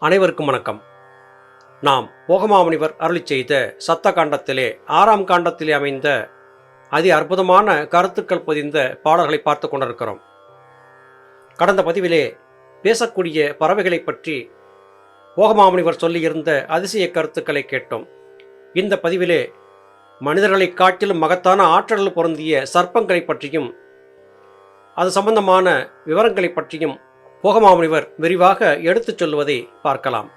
அனைவருக்கும் வணக்கம். நாம் போகமாமுனிவர் அருளி செய்த சத்த காண்டத்திலே ஆறாம் காண்டத்திலே அமைந்த அதி அற்புதமான கருத்துக்கள் பொதிந்த பாடல்களை பார்த்து கொண்டிருக்கிறோம். கடந்த பதிவிலே பேசக்கூடிய பறவைகளை பற்றி போகமாமுனிவர் சொல்லியிருந்த அதிசய கருத்துக்களை கேட்டோம். இந்த பதிவிலே மனிதர்களை காட்டிலும் மகத்தான ஆற்றல் பொருந்திய சர்ப்பங்களை பற்றியும் அது சம்பந்தமான விவரங்களை பற்றியும் போகமாமுனிவர் விரிவாக எடுத்துச் சொல்வதை பார்க்கலாம்.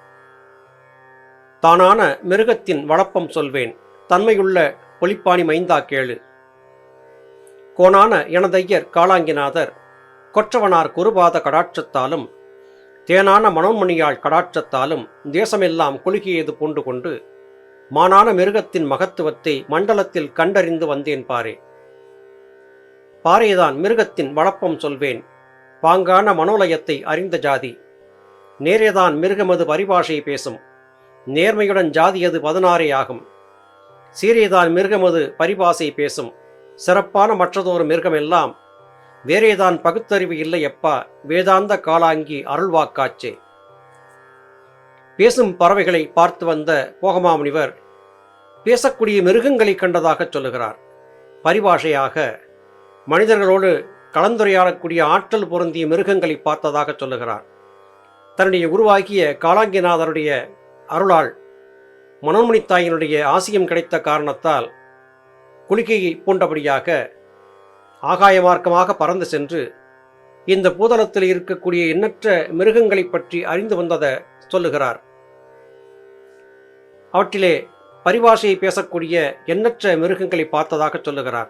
தானான மிருகத்தின் வளப்பம் சொல்வேன். தன்மையுள்ள ஒளிப்பாணி மைந்தா கேளு. கோணான எனதையர் காளாங்கிநாதர் கொற்றவனார் குருபாத கடாட்சத்தாலும் தேனான மனோன்மணியாள் கடாட்சத்தாலும் தேசமெல்லாம் குலுகியது பூண்டு கொண்டு மானான மிருகத்தின் மகத்துவத்தை மண்டலத்தில் கண்டறிந்து வந்தேன் பாரே. பாரேதான் மிருகத்தின் வளப்பம் சொல்வேன். பாங்கான மனோலயத்தை அறிந்த ஜாதி. நேரேதான் மிருகமது பரிபாஷை பேசும். நேர்மையுடன் ஜாதியது பதினாறே ஆகும். சீரேதான் மிருகமது பரிபாசை பேசும். சிறப்பான மற்றதொரு மிருகமெல்லாம் வேறேதான் பகுத்தறிவு இல்லை எப்பா வேதாந்த காலாங்கி அருள்வாக்காச்சே. பேசும் பறவைகளை பார்த்து வந்த போகமாமுனிவர் பேசக்கூடிய மிருகங்களை கண்டதாகச் சொல்லுகிறார். பரிபாஷையாக மனிதர்களோடு கலந்துரையாடக்கூடிய ஆற்றல் பொருந்திய மிருகங்களை பார்த்ததாக சொல்லுகிறார். தன்னுடைய உருவாகிய காலாங்கிநாதருடைய அருளால் மனோன்மணித்தாயினுடைய ஆசியம் கிடைத்த காரணத்தால் குளிக்கையை பூண்டபடியாக ஆகாய மார்க்கமாக பறந்து சென்று இந்த பூதளத்தில் இருக்கக்கூடிய எண்ணற்ற மிருகங்களை பற்றி அறிந்து வந்ததை சொல்லுகிறார். அவற்றிலே பரிபாஷையை பேசக்கூடிய எண்ணற்ற மிருகங்களை பார்த்ததாக சொல்லுகிறார்.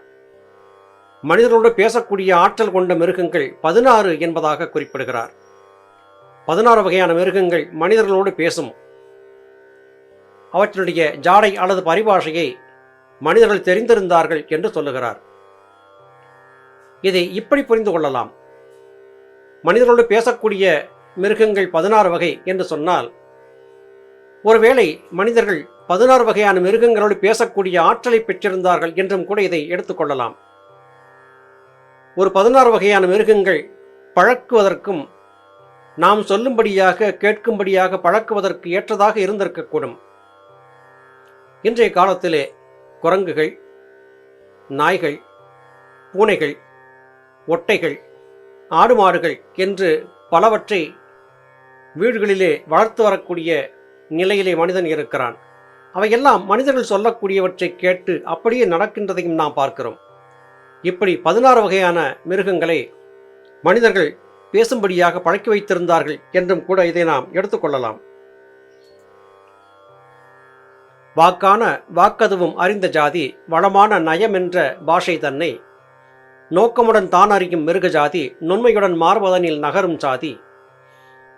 மனிதர்களோடு பேசக்கூடிய ஆற்றல் கொண்ட மிருகங்கள் பதினாறு என்பதாக குறிப்பிடுகிறார். பதினாறு வகையான மிருகங்கள் மனிதர்களோடு பேசும். அவற்றினுடைய ஜாடை அல்லது பரிபாஷையை மனிதர்கள் தெரிந்திருந்தார்கள் என்று சொல்லுகிறார். இதை இப்படி புரிந்து கொள்ளலாம். மனிதர்களோடு பேசக்கூடிய மிருகங்கள் பதினாறு வகை என்று சொன்னால் ஒருவேளை மனிதர்கள் பதினாறு வகையான மிருகங்களோடு பேசக்கூடிய ஆற்றலை பெற்றிருந்தார்கள் என்றும் கூட இதை எடுத்துக்கொள்ளலாம் ஒரு பதினாறு வகையான மிருகங்கள் பழக்குவதற்கும் நாம் சொல்லும்படியாக கேட்கும்படியாக பழக்குவதற்கு ஏற்றதாக இருந்திருக்கக்கூடும். இன்றைய காலத்திலே குரங்குகள் நாய்கள் பூனைகள் ஒட்டைகள் ஆடு மாடுகள் என்று பலவற்றை வீடுகளிலே வளர்த்து வரக்கூடிய நிலையிலே மனிதன் இருக்கிறான். அவையெல்லாம் மனிதர்கள் சொல்லக்கூடியவற்றை கேட்டு அப்படியே நடக்கின்றதையும் நாம் பார்க்கிறோம். இப்படி பதினாறு வகையான மிருகங்களை மனிதர்கள் பேசும்படியாக பழக்கி வைத்திருந்தார்கள் என்றும் கூட இதை நாம் எடுத்துக்கொள்ளலாம். வாக்கான வாக்கதுவும் அறிந்த ஜாதி வளமான நயம் என்ற பாஷை தன்னை நோக்கமுடன் தான் அறியும் மிருக ஜாதி நுண்மையுடன் மார்பதனில் நகரும் ஜாதி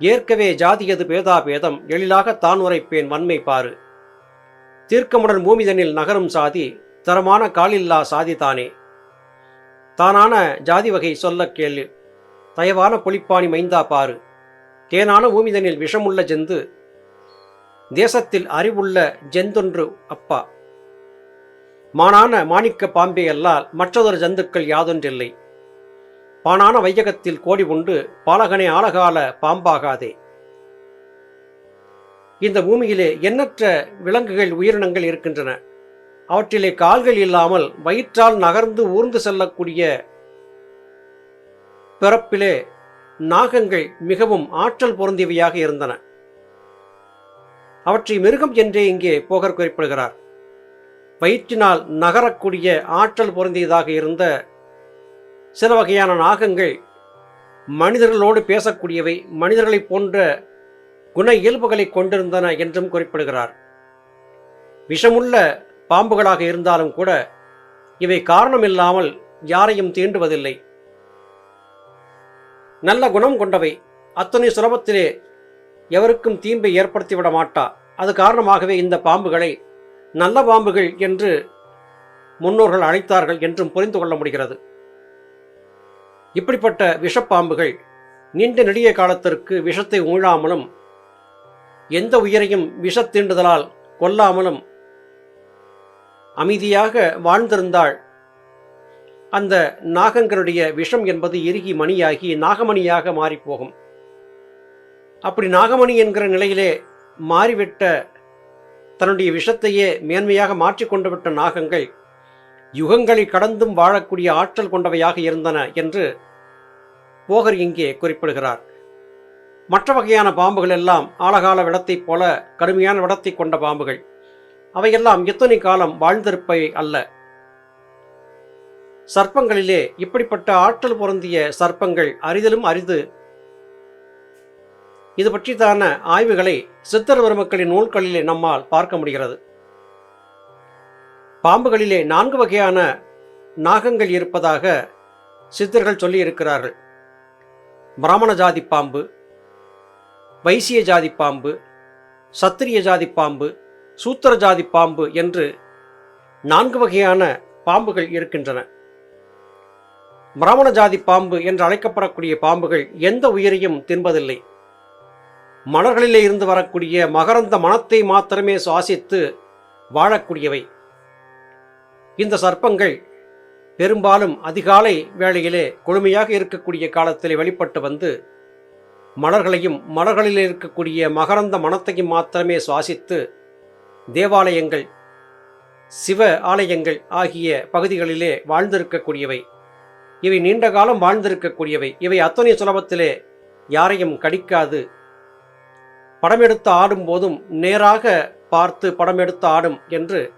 ஏற்கவே ஜாதியது பேதா பேதம் எழிலாக தான் உரைப்பேன் வன்மை பாரு தீர்க்கமுடன் பூமிதனில் நகரும் சாதி தரமான காலில்லா சாதி தானே. தானான ஜாதி வகை சொல்ல கேளு. தயவான பொலிப்பாணி மைந்தா பாரு. தேனான பூமிதனில் விஷமுள்ள ஜெந்து. தேசத்தில் அறிவுள்ள ஜெந்தொன்று அப்பா. மானான மாணிக்க பாம்பே அல்லால் மற்றதொரு ஜந்துக்கள் யாதொன்றில்லை. பானான வையகத்தில் கோடி உண்டு பாலகனே ஆலகால பாம்பாகாதே. இந்த பூமியிலே எண்ணற்ற விலங்குகள் உயிரினங்கள் இருக்கின்றன. அவற்றிலே கால்கள் இல்லாமல் வயிற்றால் நகர்ந்து ஊர்ந்து செல்லக்கூடிய பிறப்பிலே நாகங்கள் மிகவும் ஆற்றல் பொருந்தியவையாக இருந்தன. அவற்றை மிருகம் என்றே இங்கே போகர் குறிப்பிடுகிறார். வயிற்றினால் நகரக்கூடிய ஆற்றல் பொருந்தியதாக இருந்த சில வகையான நாகங்கள் மனிதர்களோடு பேசக்கூடியவை மனிதர்களைப் போன்ற குண இயல்புகளை கொண்டிருந்தன என்றும் குறிப்பிடுகிறார். விஷமுள்ள பாம்புகளாக இருந்தாலும் கூட இவை காரணமில்லாமல் யாரையும் தீண்டுவதில்லை. நல்ல குணம் கொண்டவை. அத்தனை சுலபத்திலே எவருக்கும் தீம்பை ஏற்படுத்திவிட மாட்டா. அது காரணமாகவே இந்த பாம்புகளை நல்ல பாம்புகள் என்று முன்னோர்கள் அழைத்தார்கள் என்றும் புரிந்து கொள்ள முடிகிறது. இப்படிப்பட்ட விஷப்பாம்புகள் நீண்ட நெடிய காலத்திற்கு விஷத்தை ஊழாமலும் எந்த உயிரையும் விஷத்தீண்டுதலால் கொல்லாமலும் அமைதியாக வாழ்ந்திருந்தாள். அந்த நாகங்களுடைய விஷம் என்பது இறுகி மணியாகி நாகமணியாக மாறிப்போகும். அப்படி நாகமணி என்கிற நிலையிலே மாறிவிட்ட தன்னுடைய விஷத்தையே மேன்மையாக மாற்றிக்கொண்டு விட்ட நாகங்கள் யுகங்களை கடந்தும் வாழக்கூடிய ஆற்றல் கொண்டவையாக இருந்தன என்று போகர் இங்கே குறிப்பிடுகிறார். மற்ற வகையான பாம்புகள் எல்லாம் ஆழகால விடத்தைப் போல கடுமையான விடத்தை கொண்ட பாம்புகள். அவையெல்லாம் எத்தனை காலம் வாழ்ந்திருப்பை அல்ல. சர்ப்பங்களிலே இப்படிப்பட்ட ஆற்றல் பொருந்திய சர்ப்பங்கள் அரிதலும் அரிது. இது பற்றித்தான ஆய்வுகளை சித்தர் பெருமக்களின் நூல்களிலே நம்மால் பார்க்க முடிகிறது. பாம்புகளிலே நான்கு வகையான நாகங்கள் இருப்பதாக சித்தர்கள் சொல்லியிருக்கிறார்கள். பிராமண ஜாதி பாம்பு வைசிய ஜாதி பாம்பு சத்திரிய ஜாதி பாம்பு சூத்திர ஜாதி பாம்பு என்று நான்கு வகையான பாம்புகள் இருக்கின்றன. பிராமண ஜாதி பாம்பு என்று அழைக்கப்படக்கூடிய பாம்புகள் எந்த உயிரையும் தின்பதில்லை. மலர்களிலே இருந்து வரக்கூடிய மகரந்த மனத்தை மாத்திரமே சுவாசித்து வாழக்கூடியவை. இந்த சர்ப்பங்கள் பெரும்பாலும் அதிகாலை வேளையிலே கொழுமையாக இருக்கக்கூடிய காலத்திலே வெளிப்பட்டு வந்து மலர்களையும் மலர்களில் இருக்கக்கூடிய மகரந்த மனத்தையும் மாத்திரமே சுவாசித்து தேவாலயங்கள் சிவ ஆலயங்கள் ஆகிய பகுதிகளிலே வாழ்ந்திருக்கக்கூடியவை. இவை நீண்ட காலம் வாழ்ந்திருக்கக்கூடியவை. இவை அத்தனை சுலபத்திலே யாரையும் கடிக்காது. படம் எடுத்து ஆடும் போதும் நேராக பார்த்து படம் எடுத்து ஆடும் என்று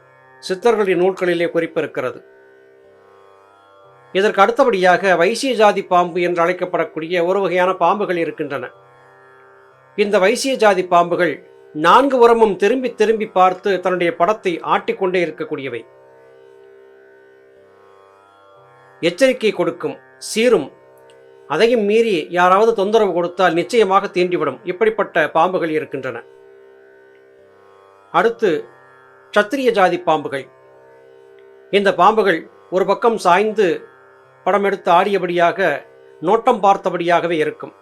சித்தர்களின் நூல்களிலே குறிப்பிருக்கிறது. இதற்கு அடுத்தபடியாக வைசிய ஜாதி பாம்பு என்று அழைக்கப்படக்கூடிய ஒரு வகையான பாம்புகள் இருக்கின்றன. இந்த வைசிய ஜாதி பாம்புகள் நான்கு உரமும் திரும்பி திரும்பி பார்த்து தன்னுடைய படத்தை ஆட்டிக்கொண்டே இருக்கக்கூடியவை. எச்சரிக்கை கொடுக்கும் சீரும் அதையும் மீறி யாராவது தொந்தரவு கொடுத்தால் நிச்சயமாக தீண்டிவிடும். இப்படிப்பட்ட பாம்புகள் இருக்கின்றன. அடுத்து சத்திரிய ஜாதி பாம்புகள். இந்த பாம்புகள் ஒரு பக்கம் சாய்ந்து படம் எடுத்து ஆடியபடியாக நோட்டம் பார்த்தபடியாகவே இருக்கும்.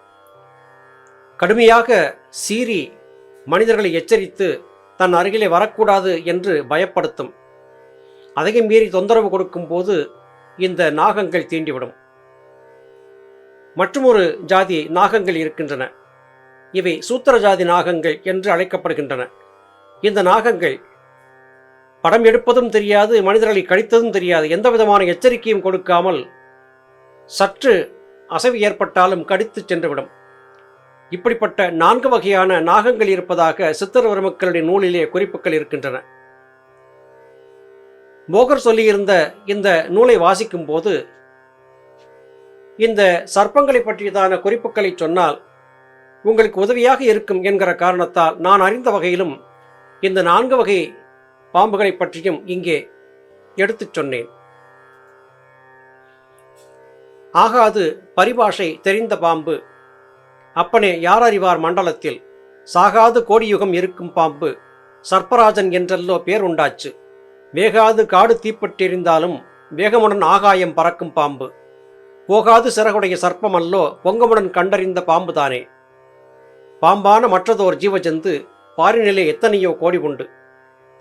கடுமையாக சீறி மனிதர்களை எச்சரித்து தன் அருகிலே வரக்கூடாது என்று பயப்படுத்தும். அதையும் மீறி தொந்தரவு கொடுக்கும் போது இந்த நாகங்கள் தீண்டிவிடும். மற்றுமொரு ஜாதி நாகங்கள் இருக்கின்றன. இவை சூத்திர ஜாதி நாகங்கள் என்று அழைக்கப்படுகின்றன. இந்த நாகங்கள் படம் எடுப்பதும் தெரியாது மனிதர்களை கழித்ததும் தெரியாது. எந்த விதமான எச்சரிக்கையும் கொடுக்காமல் சற்று அசைவு ஏற்பட்டாலும் கடித்து சென்றுவிடும். இப்படிப்பட்ட நான்கு வகையான நாகங்கள் இருப்பதாக சித்தர் மக்களுடைய நூலிலே குறிப்புகள் இருக்கின்றன. போகர் சொல்லியிருந்த இந்த நூலை வாசிக்கும் போது இந்த சர்ப்பங்களை பற்றியதான குறிப்புகளை சொன்னால் உங்களுக்கு உதவியாக இருக்கும் என்கிற காரணத்தால் நான் அறிந்த வகையிலும் இந்த நான்கு வகை பாம்புகளை பற்றியும் இங்கே எடுத்துச் சொன்னேன். ஆகாது பரிபாஷை தெரிந்த பாம்பு. அப்பனே யார் அறிவார் மண்டலத்தில்? சாகாது கோடியுகம் இருக்கும் பாம்பு. சர்ப்பராஜன் என்றல்லோ பேர் உண்டாச்சு. வேகாது காடு தீப்பட்டிருந்தாலும் வேகமுடன் ஆகாயம் பறக்கும் பாம்பு. போகாது சிறகுடைய சர்ப்பமல்லோ பொங்கமுடன் கண்டறிந்த பாம்புதானே. பாம்பான மற்றதோர் ஜீவஜந்து பாரினிலே எத்தனையோ கோடி உண்டு.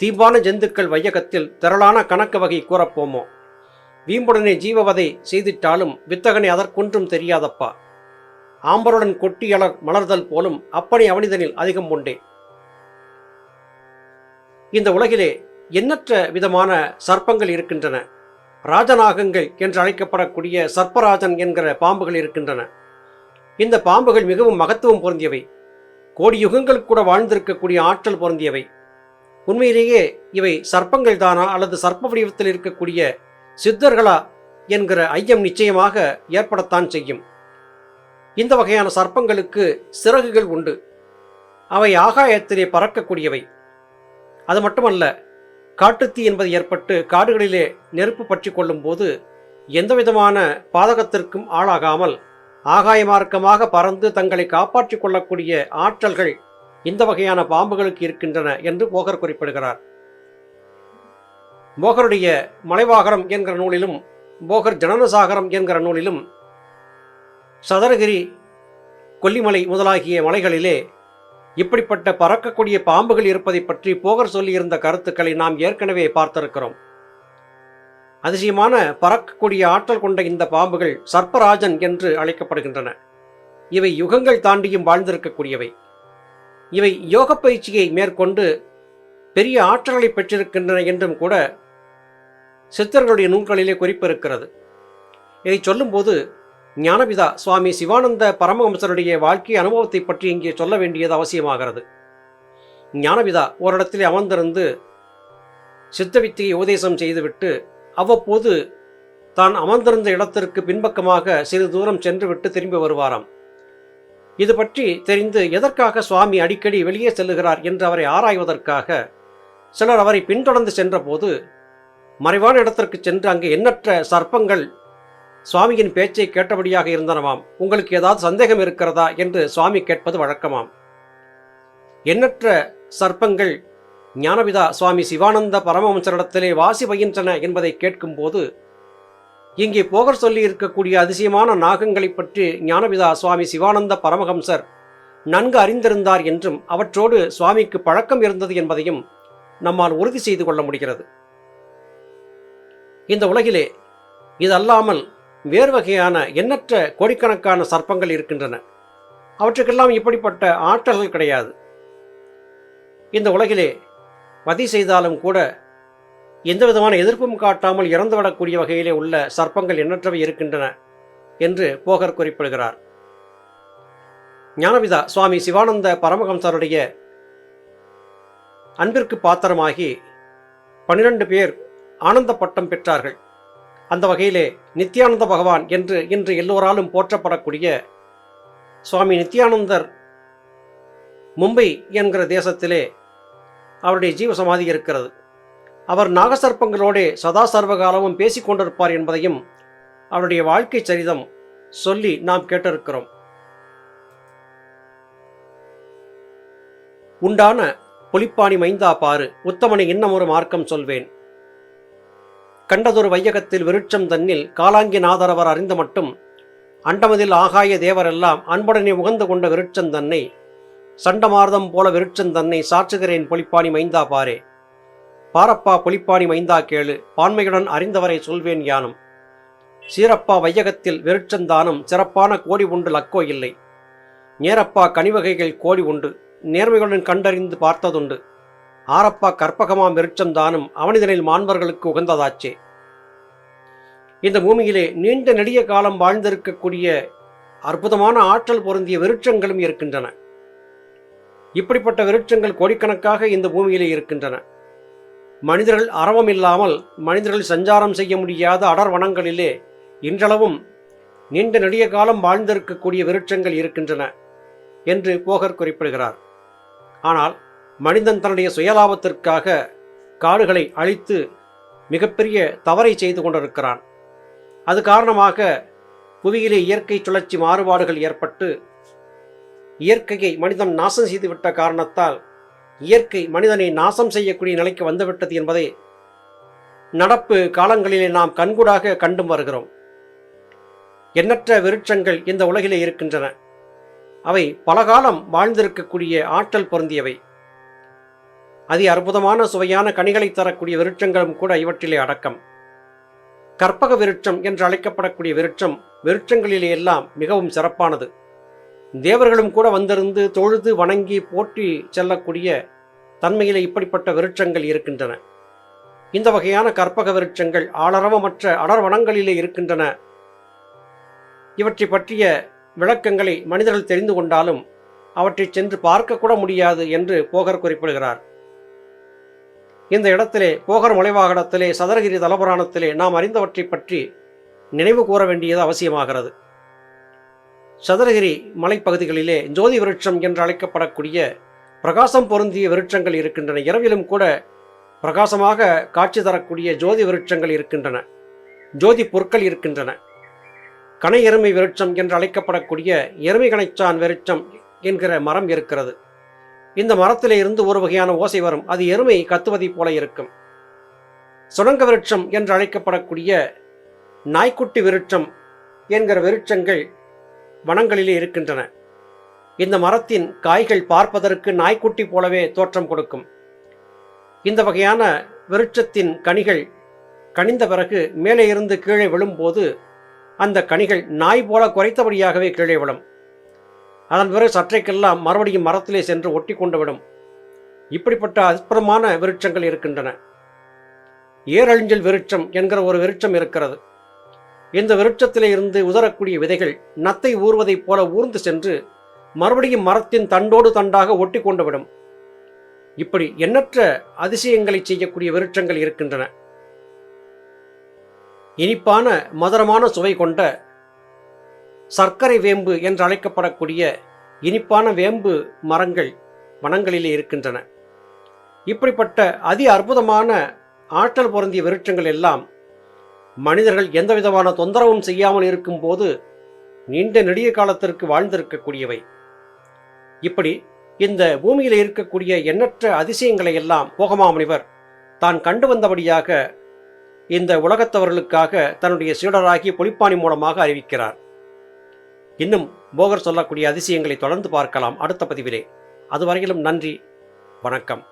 தீம்பான ஜந்துக்கள் வையகத்தில் திரளான கணக்கு வகை கூறப்போமோ? வீம்புடனே ஜீவவதை செய்திட்டாலும் வித்தகனை அதற்கொன்றும் தெரியாதப்பா. ஆம்பருடன் கொட்டியலர் மலர்தல் போலும் அப்பனை அவனிதனில் அதிகம் உண்டே. இந்த உலகிலே எண்ணற்ற விதமான சர்ப்பங்கள் இருக்கின்றன. ராஜநாகங்கள் என்று அழைக்கப்படக்கூடிய சர்ப்பராஜன் என்கிற பாம்புகள் இருக்கின்றன. இந்த பாம்புகள் மிகவும் மகத்துவம் பொருந்தியவை. கோடி யுகங்கள் கூட வாழ்ந்திருக்கக்கூடிய ஆற்றல் பொருந்தியவை. உண்மையிலேயே இவை சர்ப்பங்கள் தானா அல்லது சர்ப்ப வடிவத்தில் இருக்கக்கூடிய சித்தர்களா என்கிற ஐயம் நிச்சயமாக ஏற்படத்தான் செய்யும். இந்த வகையான சர்ப்பங்களுக்கு சிறகுகள் உண்டு. அவை ஆகாயத்திலே பறக்கக்கூடியவை. அது மட்டுமல்ல காட்டுத்தீ என்பது ஏற்பட்டு காடுகளிலே நெருப்பு பற்றி கொள்ளும் போது எந்தவிதமான பாதகத்திற்கும் ஆளாகாமல் ஆகாய மார்க்கமாக பறந்து தங்களை காப்பாற்றிக் கொள்ளக்கூடிய ஆற்றல்கள் இந்த வகையான பாம்புகளுக்கு இருக்கின்றன என்று போகர் குறிப்பிடுகிறார். போகருடைய மலைவாகரம் என்கிற நூலிலும் போகர் ஜனனசாகரம் என்கிற நூலிலும் சதரகிரி கொல்லிமலை முதலாகிய மலைகளிலே இப்படிப்பட்ட பறக்கக்கூடிய பாம்புகள் இருப்பதை பற்றி போகர் சொல்லியிருந்த கருத்துக்களை நாம் ஏற்கனவே பார்த்திருக்கிறோம். அதிசயமான பறக்கக்கூடிய ஆற்றல் கொண்ட இந்த பாம்புகள் சர்ப்பராஜன் என்று அழைக்கப்படுகின்றன. இவை யுகங்கள் தாண்டியும் வாழ்ந்திருக்கக்கூடியவை. இவை யோக பயிற்சியை மேற்கொண்டு பெரிய ஆற்றல்களை பெற்றிருக்கின்றன என்றும் கூட சித்தர்களுடைய நூல்களிலே குறிப்பிருக்கிறது. இதை சொல்லும்போது ஞானபிதா சுவாமி சிவானந்த பரமஹம்சருடைய வாழ்க்கை அனுபவத்தை பற்றி இங்கே சொல்ல வேண்டியது அவசியமாகிறது. ஞானபிதா ஓரிடத்திலே அமர்ந்திருந்து சித்த வித்தியை உபதேசம் செய்துவிட்டு அவ்வப்போது தான் அமர்ந்திருந்த இடத்திற்கு பின்பக்கமாக சிறிது தூரம் சென்றுவிட்டு திரும்பி வருவாராம். இது பற்றி தெரிந்து எதற்காக சுவாமி அடிக்கடி வெளியே செல்லுகிறார் என்று அவரை ஆராய்வதற்காக சிலர் அவரை பின்தொடர்ந்து சென்றபோது மறைவான இடத்திற்கு சென்று அங்கு எண்ணற்ற சர்ப்பங்கள் சுவாமியின் பேச்சை கேட்டபடியாக இருந்தனவாம். உங்களுக்கு ஏதாவது சந்தேகம் இருக்கிறதா என்று சுவாமி கேட்பது வழக்கமாம். எண்ணற்ற சர்ப்பங்கள் ஞானபிதா சுவாமி சிவானந்த பரமஹம்சரிடத்திலே வாசி பயின்றன என்பதை கேட்கும்போது இங்கே போகர் சொல்லி இருக்கக்கூடிய அதிசயமான நாகங்களைப் பற்றி ஞானபிதா சுவாமி சிவானந்த பரமஹம்சர் நன்கு அறிந்திருந்தார் என்றும் அவற்றோடு சுவாமிக்கு பழக்கம் இருந்தது என்பதையும் நம்மால் உறுதி செய்து கொள்ள முடிகிறது. இந்த உலகிலே இதல்லாமல் வேறு வகையான எண்ணற்ற கோடிக்கணக்கான சர்ப்பங்கள் இருக்கின்றன. அவற்றுக்கெல்லாம் இப்படிப்பட்ட ஆற்றல்கள் கிடையாது. இந்த உலகிலே வதி செய்தாலும் கூட எந்த விதமான எதிர்ப்பும் காட்டாமல் இறந்துவிடக்கூடிய வகையிலே உள்ள சர்ப்பங்கள் எண்ணற்றவை இருக்கின்றன என்று போகர் குறிப்பிடுகிறார். ஞானவிதா சுவாமி சிவானந்த பரமஹம்சருடைய அன்பிற்கு பாத்திரமாகி பன்னிரண்டு பேர் ஆனந்த பட்டம் பெற்றார்கள். அந்த வகையிலே நித்யானந்த பகவான் என்று இன்று எல்லோராலும் போற்றப்படக்கூடிய சுவாமி நித்யானந்தர் மும்பை என்கிற தேசத்திலே அவருடைய ஜீவ சமாதி இருக்கிறது. அவர் நாகசர்ப்பங்களோடே சதா சர்வகாலமும் பேசிக்கொண்டிருப்பார் என்பதையும் அவருடைய வாழ்க்கை சரிதம் சொல்லி நாம் கேட்டிருக்கிறோம். உண்டான புலிப்பாணி மைந்தா பாரு உத்தமனை இன்னமொரு மார்க்கம் சொல்வேன். கண்டதொரு வையகத்தில் விருட்சம் தன்னில் காலாங்கி நாதரவர் அறிந்த மட்டும் அண்டமதில் ஆகாய தேவரெல்லாம் அன்புடனே உகந்து கொண்ட விருட்சம் தன்னை சண்டமார்தம் போல விருட்சம் தன்னை சாற்றுகிறேன் பொலிப்பாணி மைந்தா பாரே. பாரப்பா பொலிப்பாணி மைந்தா கேளு பான்மையுடன் அறிந்தவரை சொல்வேன் யானும். சீரப்பா வையகத்தில் விருட்சந்தானும் சிறப்பான கோடி உண்டு லக்கோ இல்லை. நேரப்பா கனிவகைகள் கோடி உண்டு நேர்மைகளுடன் கண்டறிந்து பார்த்ததுண்டு. ஆரப்பா கற்பகமாம் விருட்சந்தானும் அவனிதனில் மாண்பர்களுக்கு உகந்ததாச்சே. இந்த பூமியிலே நீண்ட நெடிய காலம் வாழ்ந்திருக்கக்கூடிய அற்புதமான ஆற்றல் பொருந்திய விருட்சங்களும் இருக்கின்றன. இப்படிப்பட்ட விருட்சங்கள் கோடிக்கணக்காக இந்த பூமியிலே இருக்கின்றன. மனிதர்கள் அறவம் இல்லாமல் மனிதர்கள் சஞ்சாரம் செய்ய முடியாத அடர் வனங்களிலே இன்றளவும் நீண்ட நெடிய காலம் வாழ்ந்திருக்கக்கூடிய விருட்சங்கள் இருக்கின்றன என்று போகர் குறிப்பிடுகிறார். ஆனால் மனிதன் தன்னுடைய சுயலாபத்திற்காக காடுகளை அழித்து மிகப்பெரிய தவறை செய்து கொண்டிருக்கிறான். அது காரணமாக புவியிலே இயற்கை சுழற்சி மாறுபாடுகள் ஏற்பட்டு இயற்கையை மனிதன் நாசம் செய்துவிட்ட காரணத்தால் இயற்கை மனிதனை நாசம் செய்யக்கூடிய நிலைக்கு வந்துவிட்டது என்பதை நடப்பு காலங்களிலே நாம் கண்கூடாக கண்டும் வருகிறோம். எண்ணற்ற விருட்சங்கள் இந்த உலகிலே இருக்கின்றன. அவை பலகாலம் வாழ்ந்திருக்கக்கூடிய ஆற்றல் பொருந்தியவை. அதி அற்புதமான சுவையான கனிகளை தரக்கூடிய விருட்சங்களும் கூட இவற்றிலே அடக்கம். கற்பக விருட்சம் என்று அழைக்கப்படக்கூடிய விருட்சம் விருட்சங்களிலே எல்லாம் மிகவும் சிறப்பானது. தேவர்களும் கூட வந்திருந்து தொழுது வணங்கி போற்றி செல்லக்கூடிய தன்மையிலே இப்படிப்பட்ட விருட்சங்கள் இருக்கின்றன. இந்த வகையான கற்பக விருட்சங்கள் ஆளரவமற்ற அடர்வனங்களிலே இருக்கின்றன. இவற்றை பற்றிய விளக்கங்களை மனிதர்கள் தெரிந்து கொண்டாலும் அவற்றை சென்று பார்க்கக்கூட முடியாது என்று போகர் குறிப்பிடுகிறார். இந்த இடத்திலே போகர் மலைவாகனத்திலே சதரகிரி தலபுராணத்திலே நாம் அறிந்தவற்றை பற்றி நினைவு கூற வேண்டியது அவசியமாகிறது. சதுரகிரி மலைப்பகுதிகளிலே ஜோதி விருட்சம் என்று அழைக்கப்படக்கூடிய பிரகாசம் பொருந்திய விருட்சங்கள் இருக்கின்றன. இரவிலும் கூட பிரகாசமாக காட்சி தரக்கூடிய ஜோதி விருட்சங்கள் இருக்கின்றன. ஜோதி பொருட்கள் இருக்கின்றன. கனை எருமை விருட்சம் என்று அழைக்கப்படக்கூடிய எருமை கணைச்சான் விருட்சம் என்கிற மரம் இருக்கிறது. இந்த மரத்திலே இருந்து ஒரு வகையான ஓசை வரும். அது எருமை கத்துவதைப் போல இருக்கும். சுரங்க விருட்சம் என்று அழைக்கப்படக்கூடிய நாய்க்குட்டி விருட்சம் என்கிற விருட்சங்கள் வனங்களிலே இருக்கின்றன. இந்த மரத்தின் காய்கள் பார்ப்பதற்கு நாய்க்குட்டி போலவே தோற்றம் கொடுக்கும். இந்த வகையான விருட்சத்தின் கனிகள் கனிந்த பிறகு மேலே இருந்து கீழே விழும்போது அந்த கனிகள் நாய் போல குறைத்தபடியாகவே கீழே விழும். அதன் பிறகு சற்றைக்கெல்லாம் மறுபடியும் மரத்திலே சென்று ஒட்டி கொண்டு விடும் இப்படிப்பட்ட அற்புதமான விருட்சங்கள் இருக்கின்றன. ஏரழிஞ்சல் விருட்சம் என்கிற ஒரு விருட்சம் இருக்கிறது. இந்த விருட்சத்திலே இருந்து உதரக்கூடிய விதைகள் நத்தை ஊறுவதைப் போல ஊர்ந்து சென்று மறுபடியும் மரத்தின் தண்டோடு தண்டாக ஒட்டி கொண்டு விடும் இப்படி எண்ணற்ற அதிசயங்களை செய்யக்கூடிய விருட்சங்கள் இருக்கின்றன. இனிப்பான மதுரமான சுவை கொண்ட சர்க்கரை வேம்பு என்று அழைக்கப்படக்கூடிய இனிப்பான வேம்பு மரங்கள் வனங்களிலே இருக்கின்றன. இப்படிப்பட்ட அதி அற்புதமான ஆற்றல் பொருந்திய விருட்சங்கள் எல்லாம் மனிதர்கள் எந்த விதமான தொந்தரவும் செய்யாமல் இருக்கும்போது நீண்ட நெடிய காலத்திற்கு வாழ்ந்திருக்கக்கூடியவை. இப்படி இந்த பூமியில் இருக்கக்கூடிய எண்ணற்ற அதிசயங்களை எல்லாம் போகமாமுனிவர் தான் கண்டு வந்தபடியாக இந்த உலகத்தவர்களுக்காக தன்னுடைய சீடராகி பொலிப்பாணி மூலமாக அறிவிக்கிறார். இன்னும் போகர் சொல்லக்கூடிய அதிசயங்களை தொடர்ந்து பார்க்கலாம் அடுத்த பதிவிலே. அதுவரையிலும் நன்றி வணக்கம்.